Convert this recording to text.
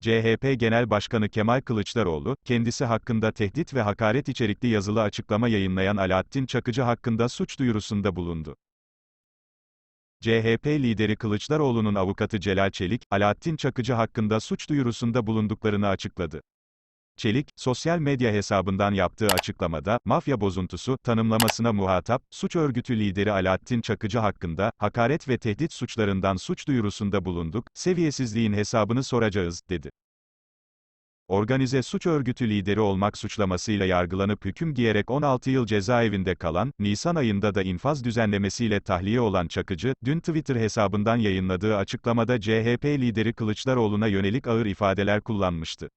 CHP Genel Başkanı Kemal Kılıçdaroğlu, kendisi hakkında tehdit ve hakaret içerikli yazılı açıklama yayınlayan Alaaddin Çakıcı hakkında suç duyurusunda bulundu. CHP lideri Kılıçdaroğlu'nun avukatı Celal Çelik, Alaaddin Çakıcı hakkında suç duyurusunda bulunduklarını açıkladı. Çelik, sosyal medya hesabından yaptığı açıklamada, mafya bozuntusu, tanımlamasına muhatap, suç örgütü lideri Alaaddin Çakıcı hakkında, hakaret ve tehdit suçlarından suç duyurusunda bulunduk, seviyesizliğin hesabını soracağız, dedi. Organize suç örgütü lideri olmak suçlamasıyla yargılanıp hüküm giyerek 16 yıl cezaevinde kalan, Nisan ayında da infaz düzenlemesiyle tahliye olan Çakıcı, dün Twitter hesabından yayınladığı açıklamada CHP lideri Kılıçdaroğlu'na yönelik ağır ifadeler kullanmıştı.